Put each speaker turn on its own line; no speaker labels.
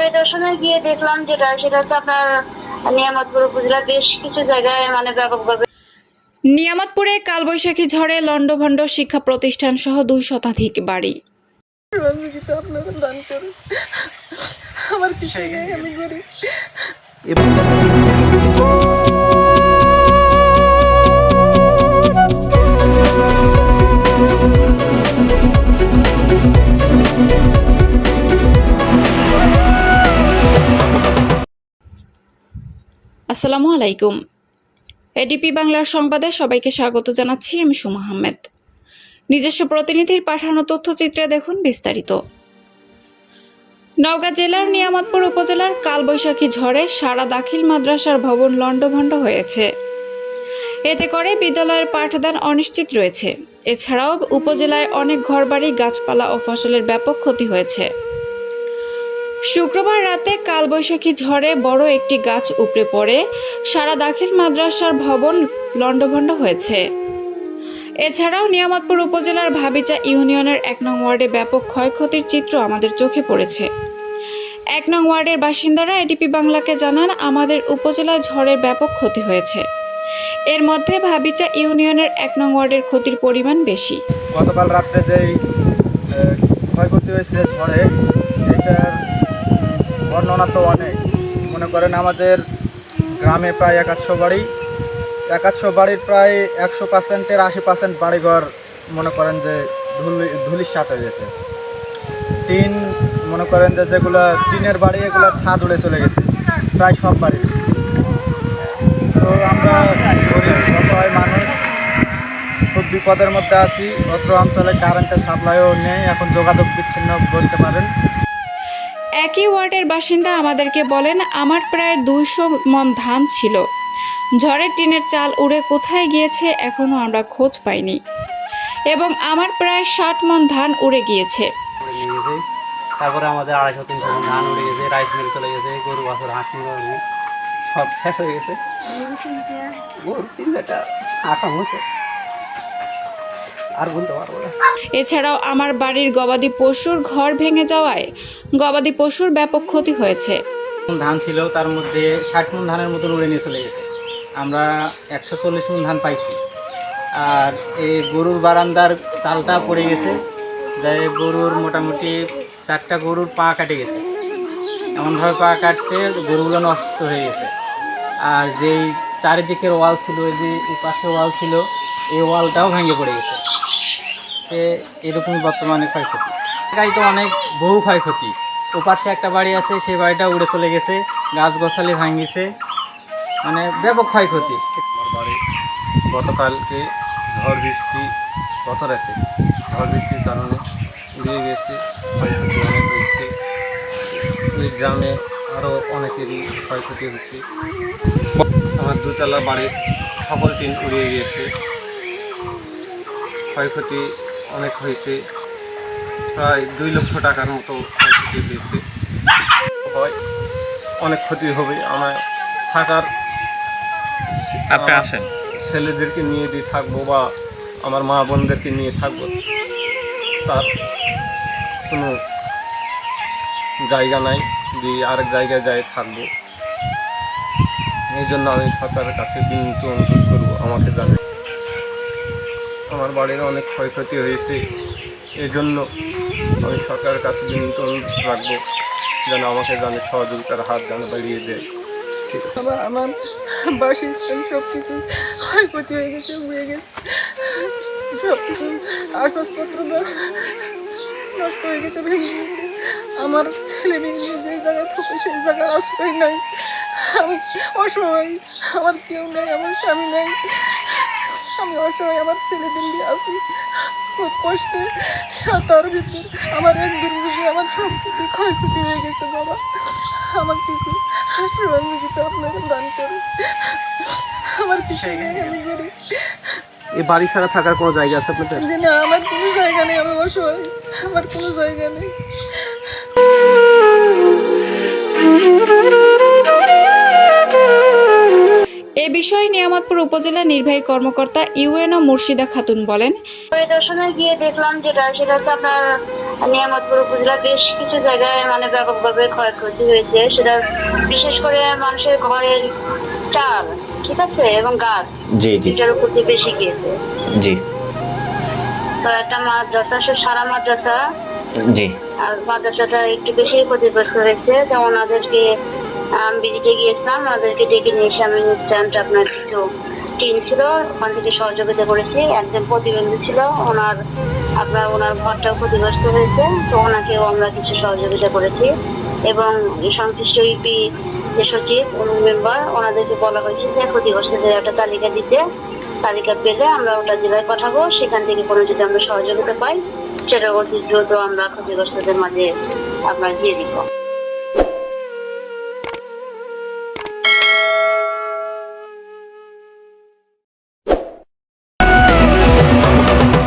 পরিদর্শনে গিয়ে দেখলাম যেটা সেটা হচ্ছে আপনার নিয়ামতপুর উপজেলা বেশ কিছু জায়গায় মানে ব্যাপকভাবে
নিয়ামতপুরে কালবৈশাখী ঝড়ে লণ্ডভণ্ড শিক্ষা প্রতিষ্ঠান সহ দুই শতাধিক বাড়ি।
আমার কিছু নেই আমি গরিব।
আসসালামু আলাইকুম। এডিপি বাংলার সংবাদে সবাইকে স্বাগত জানাচ্ছি আমি সুমা আহমেদ। নিজস্ব প্রতিনিধির পাঠানো তথ্যচিত্রে দেখুন বিস্তারিত। নওগাঁ জেলার নিয়ামতপুর উপজেলার কালবৈশাখী ঝড়ে সারা দাখিল মাদ্রাসার ভবন লণ্ডভণ্ড হয়েছে। এতে করে বিদ্যালয়ের পাঠদান অনিশ্চিত রয়েছে। এছাড়াও উপজেলায় অনেক ঘরবাড়ি, গাছপালা ও ফসলের ব্যাপক ক্ষতি হয়েছে। শুক্রবার রাতে কালবৈশাখী ঝড়ে বড় একটি গাছ উপড়ে পড়ে। সারা দাখিল মাদ্রাসার ভবন লণ্ডভণ্ড হয়েছে। এছাড়াও নিয়ামতপুর উপজেলার ভাবিচা ইউনিয়নের এক নং ওয়ার্ডে ব্যাপক ক্ষয়ক্ষতির চিত্র আমাদের চোখে পড়েছে। এক নং ওয়ার্ডের বাসিন্দারা এডিপি বাংলাকে জানান, আমাদের উপজেলায় ঝড়ের ব্যাপক ক্ষতি হয়েছে। এর মধ্যে ভাবিচা ইউনিয়নের এক নং ওয়ার্ডের ক্ষতির পরিমাণ বেশি।
গতকাল রাত্রে যেই ক্ষয়ক্ষতি হয়েছে ঝড়ে, এটার বর্ণনা তো অনেক। মনে করেন আমাদের গ্রামে প্রায় একাশশো বাড়ি। একাশশো বাড়ির প্রায় একশো পার্সেন্টের আশি পার্সেন্ট বাড়িঘর মনে করেন যে ধুলি ধুলির হয়ে গেছে। টিন, মনে করেন যে যেগুলো টিনের বাড়ি এগুলোর ছাদ উড়ে চলে গেছে। প্রায় সব বাড়ি। তো আমরা অসহায় মানুষ, খুব বিপদের মধ্যে আছি। অত্র অঞ্চলে কারেন্টের সাপ্লাইও নেই। এখন যোগাযোগ বিচ্ছিন্ন বলতে পারেন।
একই ওয়ার্ডের বাসিন্দা আমাদেরকে বলেন আমার প্রায় দুইশো মন ধান ছিল। ঝড়ের টিনের চাল উড়ে কোথায় গিয়েছে এখনও আমরা খোঁজ পাইনি। এবং আমার প্রায় ষাট মন ধান উড়ে গিয়েছে।
তারপরে আমাদের আড়াইশো তিনশো মণ ধান উড়ে গেছে রাইস মিল চলে গেছে গরু বাছর হাঁস মুরগি সব শেষ হয়ে গেছে। গরু তিন চারটা হচ্ছে আর বলতে পারব না।
এছাড়াও আমার বাড়ির গবাদি পশুর ঘর ভেঙে যাওয়ায় গবাদি পশুর ব্যাপক ক্ষতি হয়েছে।
ধান ছিল তার মধ্যে ষাট মন ধানের মতন উড়ে নিয়ে চলে গেছে। আমরা একশো চল্লিশ মন ধান পাইছি। আর এই গরুর বারান্দার চালটা পড়ে গেছে যাই গরুর মোটামুটি চারটা গরুর পা কাটে গেছে। এমনভাবে পা কাটছে গরুগুলো নষ্ট হয়ে গেছে। আর যেই চারিদিকের ওয়াল ছিল ওই যে পাশে ওয়াল ছিল এই ওয়ালটাও ভেঙে পড়ে গেছে। এরকম বর্তমানে ক্ষয়ক্ষতি। গাড়ি তো অনেক বহু ক্ষয়ক্ষতি। ও পাশে একটা বাড়ি আছে, সেই বাড়িটা উড়ে চলে গেছে, গাছ গোছালি ভাঙিছে। মানে ব্যাপক ক্ষয়ক্ষতি।
আমার বাড়ি গতকালকে ঝড় বৃষ্টি গত রাতে ঝড় বৃষ্টির কারণে উড়িয়ে গেছে, ক্ষয়ক্ষতি অনেক এই গ্রামে আরও অনেকেরই ক্ষয়ক্ষতি হয়েছে আমার দুতলা বাড়ির সকল টিন উড়িয়ে গিয়েছে ক্ষয়ক্ষতি অনেক হয়েছে। প্রায় দুই লক্ষ টাকার মতো ক্ষয়ক্ষতি হয়েছে। হয় অনেক ক্ষতি হবে। আমার থাকার
আপনি আসেন।
ছেলেদেরকে নিয়ে দিয়ে থাকব বা আমার মা বোনদেরকে নিয়ে থাকব তার কোনো জায়গা নাই যে আরেক জায়গায় যাই থাকব। এই জন্য আমি সরকারের কাছে বিনীত অনুরোধ করব আমাকে জানে আমার বাড়ির অনেক ক্ষয়ক্ষতি হয়েছে। এই জন্য আমি সরকারের কাছে বিনীত অনুরোধ রাখব, যেন আমাকে জানে সহযোগিতার হাত যেন বাড়িয়ে দেয়। ঠিক আছে।
আমার বাসস্থান সব কিছু ক্ষয়ক্ষতি হয়ে গেছে উড়ে গেছে। সব কিছু আসবাবপত্র নষ্ট- হয়ে গেছে, ভেঙে গেছে। আমার ছেলে মেয়ে যে জায়গায় থাকে সেই জায়গার আশ্রয় নাই। আমি অসহায়। আমার কেউ নেই, আমার স্বামী নেই। আমি অসহায় আমার ছেলেদের নিয়ে আছি। খুব কষ্টে তার ভিতরে আমার এক দুর্যোগে আমার সব কিছু ক্ষয়ক্ষতি হয়ে গেছে বাবা। আমার কিছু সহযোগিতা আপনারা দান করুন। আমার কিছু নেই আমি গরিব।
এই বাড়ি ছাড়া থাকার কোনো জায়গা আছে আপনাদের?
যে না আমার কোনো জায়গা নেই আমি অসহায়। আমার কোনো জায়গা নেই।
বিষয়ে নিয়ামতপুর উপজেলা নির্বাহী কর্মকর্তা ইউএনও মুর্শিদা খাতুন বলেন
পরিদর্শনে গিয়ে দেখলাম যেটা সেটা হচ্ছে আপনার নিয়ামতপুর উপজেলা বেশ কিছু জায়গায় মানে ব্যাপকভাবে ক্ষয়ক্ষতি হয়েছে। সেটা বিশেষ করে মানুষের ঘরের চাল ঠিক আছে এবং গাছ
জি জি।
এটার উপর দিয়ে বেশি গিয়েছে
জি।
তো একটা মাদ্রাসা সে সারা মাদ্রাসা
জি।
আর মাদ্রাসাটা একটু বেশি ক্ষতিগ্রস্ত হয়েছে। তো ওনাদেরকে আমি ভিজিটে গিয়েছিলাম ওনাদেরকে ডেকে নিয়ে এসে আমি ইনস্ট্যান্ট আপনার কিছু টিম ছিল, ওখান থেকে সহযোগিতা করেছি। একজন প্রতিবন্ধী ছিল, ওনার আপনার ওনার ঘরটাও ক্ষতিগ্রস্ত হয়েছে, তো ওনাকেও আমরা কিছু সহযোগিতা করেছি। এবং সংশ্লিষ্ট ইপি যে সচিব মেম্বার ওনাদেরকে বলা হয়েছে যে ক্ষতিগ্রস্তদের একটা তালিকা দিতে। তালিকা পেলে আমরা ওটা জেলায় পাঠাবো, সেখান থেকে কোনো যদি আমরা সহযোগিতা পাই, সেটা অতি দ্রুত আমরা ক্ষতিগ্রস্তদের মাঝে আপনার দিয়ে দিব।